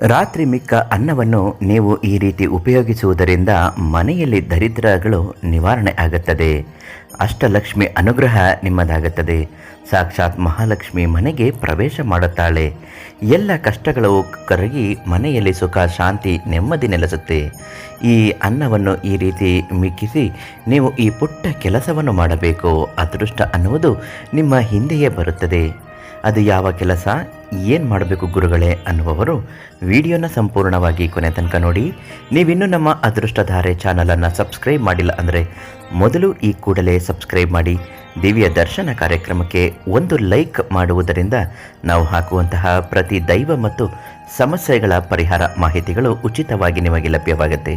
ರಾತ್ರಿ ಮಿಕ್ಕ ಅನ್ನವನ್ನು ನೀವು ಈ ರೀತಿ ಉಪಯೋಗಿಸುವುದರಿಂದ ಮನೆಯಲ್ಲಿ ದರಿದ್ರಗಳು ನಿವಾರಣೆ ಆಗುತ್ತದೆ. ಅಷ್ಟಲಕ್ಷ್ಮಿ ಅನುಗ್ರಹ ನಿಮ್ಮದಾಗುತ್ತದೆ. ಸಾಕ್ಷಾತ್ ಮಹಾಲಕ್ಷ್ಮಿ ಮನೆಗೆ ಪ್ರವೇಶ ಮಾಡುತ್ತಾಳೆ. ಎಲ್ಲ ಕಷ್ಟಗಳು ಕರಗಿ ಮನೆಯಲ್ಲಿ ಸುಖ, ಶಾಂತಿ, ನೆಮ್ಮದಿ ನೆಲೆಸುತ್ತೆ. ಈ ಅನ್ನವನ್ನು ಈ ರೀತಿ ಮಿಕ್ಕಿಸಿ ನೀವು ಈ ಪುಟ್ಟ ಕೆಲಸವನ್ನು ಮಾಡಬೇಕು. ಅದೃಷ್ಟ ಅನ್ನುವುದು ನಿಮ್ಮ ಹಿಂದೆಯೇ ಬರುತ್ತದೆ. ಅದು ಯಾವ ಕೆಲಸ? ಏನು ಮಾಡಬೇಕು ಗುರುಗಳೇ ಅನ್ನುವವರು ವಿಡಿಯೋನ ಸಂಪೂರ್ಣವಾಗಿ ಕೊನೆ ತನಕ ನೋಡಿ. ನೀವಿನ್ನೂ ನಮ್ಮ ಅದೃಷ್ಟಧಾರೆ ಚಾನಲನ್ನು ಸಬ್ಸ್ಕ್ರೈಬ್ ಮಾಡಿಲ್ಲ ಅಂದರೆ ಮೊದಲು ಈ ಕೂಡಲೇ ಸಬ್ಸ್ಕ್ರೈಬ್ ಮಾಡಿ. ದಿವ್ಯ ದರ್ಶನ ಕಾರ್ಯಕ್ರಮಕ್ಕೆ ಒಂದು ಲೈಕ್ ಮಾಡುವುದರಿಂದ ನಾವು ಹಾಕುವಂತಹ ಪ್ರತಿ ದೈವ ಮತ್ತು ಸಮಸ್ಯೆಗಳ ಪರಿಹಾರ ಮಾಹಿತಿಗಳು ಉಚಿತವಾಗಿ ನಿಮಗೆ ಲಭ್ಯವಾಗುತ್ತೆ.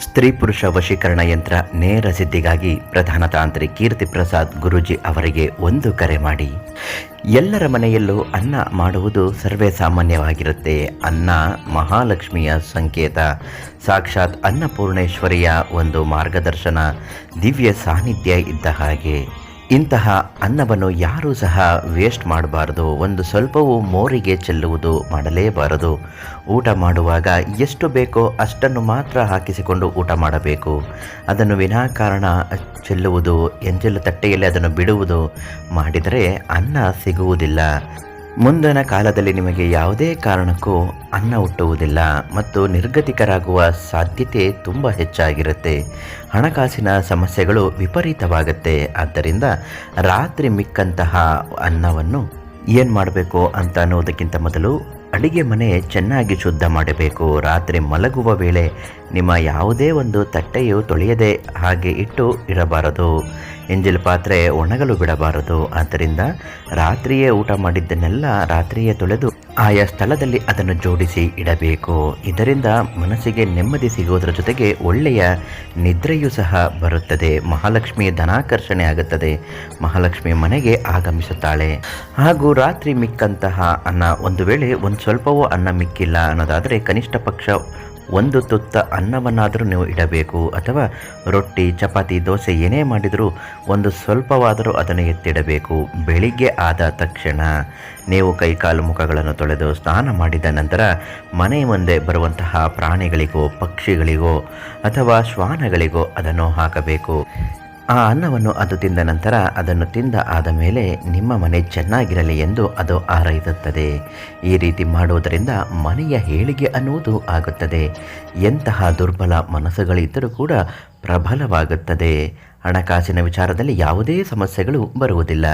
ಸ್ತ್ರೀ ಪುರುಷ ವಶೀಕರಣ ಯಂತ್ರ ನೇರ ಸಿದ್ಧಿಗಾಗಿ ಪ್ರಧಾನ ತಾಂತ್ರಿ ಕೀರ್ತಿ ಪ್ರಸಾದ್ ಗುರೂಜಿ ಅವರಿಗೆ ಒಂದು ಕರೆ ಮಾಡಿ, ಎಲ್ಲರ ಮನೆಯಲ್ಲೂ ಅನ್ನ ಮಾಡುವುದು ಸರ್ವೇ ಸಾಮಾನ್ಯವಾಗಿರುತ್ತೆ. ಅನ್ನ ಮಹಾಲಕ್ಷ್ಮಿಯ ಸಂಕೇತ. ಸಾಕ್ಷಾತ್ ಅನ್ನಪೂರ್ಣೇಶ್ವರಿಯ ಒಂದು ಮಾರ್ಗದರ್ಶನ, ದಿವ್ಯ ಸಾನ್ನಿಧ್ಯ ಇದ್ದ ಹಾಗೆ. ಇಂತಹ ಅನ್ನವನ್ನು ಯಾರೂ ಸಹ ವೇಸ್ಟ್ ಮಾಡಬಾರದು. ಒಂದು ಸ್ವಲ್ಪವೂ ಮೋರಿಗೆ ಚೆಲ್ಲುವುದು ಮಾಡಲೇಬಾರದು. ಊಟ ಮಾಡುವಾಗ ಎಷ್ಟು ಬೇಕೋ ಅಷ್ಟನ್ನು ಮಾತ್ರ ಹಾಕಿಸಿಕೊಂಡು ಊಟ ಮಾಡಬೇಕು. ಅದನ್ನು ವಿನಾಕಾರಣ ಚೆಲ್ಲುವುದು, ಎಂಜಲು ತಟ್ಟೆಯಲ್ಲಿ ಅದನ್ನು ಬಿಡುವುದು ಮಾಡಿದರೆ ಅನ್ನ ಸಿಗುವುದಿಲ್ಲ. ಮುಂದಿನ ಕಾಲದಲ್ಲಿ ನಿಮಗೆ ಯಾವುದೇ ಕಾರಣಕ್ಕೂ ಅನ್ನ ಹುಟ್ಟುವುದಿಲ್ಲ ಮತ್ತು ನಿರ್ಗತಿಕರಾಗುವ ಸಾಧ್ಯತೆ ತುಂಬ ಹೆಚ್ಚಾಗಿರುತ್ತೆ. ಹಣಕಾಸಿನ ಸಮಸ್ಯೆಗಳು ವಿಪರೀತವಾಗುತ್ತೆ. ಆದ್ದರಿಂದ ರಾತ್ರಿ ಮಿಕ್ಕಂತಹ ಅನ್ನವನ್ನು ಏನು ಮಾಡಬೇಕು ಅಂತ ಅನ್ನೋದಕ್ಕಿಂತ ಮೊದಲು ಅಡಿಗೆ ಮನೆ ಚೆನ್ನಾಗಿ ಶುದ್ಧ ಮಾಡಬೇಕು. ರಾತ್ರಿ ಮಲಗುವ ವೇಳೆ ನಿಮ್ಮ ಯಾವುದೇ ಒಂದು ತಟ್ಟೆಯು ತೊಳೆಯದೆ ಹಾಗೆ ಇಟ್ಟು ಇರಬಾರದು. ಎಂಜಿಲ್ ಪಾತ್ರೆ ಒಣಗಲು ಬಿಡಬಾರದು. ಆದ್ದರಿಂದ ರಾತ್ರಿಯೇ ಊಟ ಮಾಡಿದ್ದನ್ನೆಲ್ಲ ರಾತ್ರಿಯೇ ತೊಳೆದು ಆಯಾ ಸ್ಥಳದಲ್ಲಿ ಅದನ್ನು ಜೋಡಿಸಿ ಇಡಬೇಕು. ಇದರಿಂದ ಮನಸ್ಸಿಗೆ ನೆಮ್ಮದಿ ಸಿಗುವುದರ ಜೊತೆಗೆ ಒಳ್ಳೆಯ ನಿದ್ರೆಯೂ ಸಹ ಬರುತ್ತದೆ. ಮಹಾಲಕ್ಷ್ಮಿ ಧನಾಕರ್ಷಣೆ ಆಗುತ್ತದೆ. ಮಹಾಲಕ್ಷ್ಮಿ ಮನೆಗೆ ಆಗಮಿಸುತ್ತಾಳೆ. ಹಾಗೂ ರಾತ್ರಿ ಮಿಕ್ಕಂತಹ ಅನ್ನ ಒಂದು ವೇಳೆ ಒಂದು ಸ್ವಲ್ಪವೂ ಅನ್ನ ಮಿಕ್ಕಿಲ್ಲ ಅನ್ನೋದಾದರೆ ಕನಿಷ್ಠ ಪಕ್ಷ ಒಂದು ತುತ್ತ ಅನ್ನವನ್ನಾದರೂ ನೀವು ಇಡಬೇಕು ಅಥವಾ ರೊಟ್ಟಿ, ಚಪಾತಿ, ದೋಸೆ ಏನೇ ಮಾಡಿದರೂ ಒಂದು ಸ್ವಲ್ಪವಾದರೂ ಅದನ್ನು ಎತ್ತಿಡಬೇಕು. ಬೆಳಿಗ್ಗೆ ಆದ ತಕ್ಷಣ ನೀವು ಕೈಕಾಲು ಮುಖಗಳನ್ನು ತೊಳೆದು ಸ್ನಾನ ಮಾಡಿದ ನಂತರ ಮನೆ ಮುಂದೆ ಬರುವಂತಹ ಪ್ರಾಣಿಗಳಿಗೋ, ಪಕ್ಷಿಗಳಿಗೋ ಅಥವಾ ಶ್ವಾನಗಳಿಗೋ ಅದನ್ನು ಹಾಕಬೇಕು. ಆ ಅನ್ನವನ್ನು ಅದು ತಿಂದ ನಂತರ ಅದನ್ನು ತಿಂದ ಆದ ಮೇಲೆ ನಿಮ್ಮ ಮನೆ ಚೆನ್ನಾಗಿರಲಿ ಎಂದು ಅದು ಆರೈಸುತ್ತದೆ ಈ ರೀತಿ ಮಾಡುವುದರಿಂದ ಮನೆಯ ಹೇಳಿಗೆ ಅನ್ನುವುದು ಆಗುತ್ತದೆ. ಎಂತಹ ದುರ್ಬಲ ಮನಸ್ಸುಗಳಿದ್ದರೂ ಕೂಡ ಪ್ರಬಲವಾಗುತ್ತದೆ. ಹಣಕಾಸಿನ ವಿಚಾರದಲ್ಲಿ ಯಾವುದೇ ಸಮಸ್ಯೆಗಳು ಬರುವುದಿಲ್ಲ.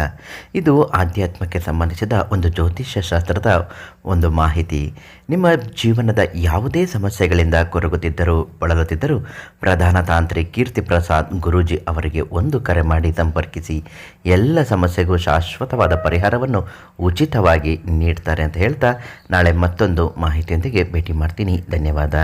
ಇದು ಆಧ್ಯಾತ್ಮಕ್ಕೆ ಸಂಬಂಧಿಸಿದ ಒಂದು ಜ್ಯೋತಿಷ್ಯ ಶಾಸ್ತ್ರದ ಒಂದು ಮಾಹಿತಿ. ನಿಮ್ಮ ಜೀವನದ ಯಾವುದೇ ಸಮಸ್ಯೆಗಳಿಂದ ಕೊರಗುತ್ತಿದ್ದರೂ, ಬಳಲುತ್ತಿದ್ದರೂ, ಪ್ರಧಾನ ತಾಂತ್ರಿ ಕೀರ್ತಿ ಪ್ರಸಾದ್ ಗುರೂಜಿ ಅವರಿಗೆ ಒಂದು ಕರೆ ಮಾಡಿ ಸಂಪರ್ಕಿಸಿ. ಎಲ್ಲ ಸಮಸ್ಯೆಗೂ ಶಾಶ್ವತವಾದ ಪರಿಹಾರವನ್ನು ಉಚಿತವಾಗಿ ನೀಡ್ತಾರೆ ಅಂತ ಹೇಳ್ತಾ ನಾಳೆ ಮತ್ತೊಂದು ಮಾಹಿತಿಯೊಂದಿಗೆ ಭೇಟಿ ಮಾಡ್ತೀನಿ. ಧನ್ಯವಾದ.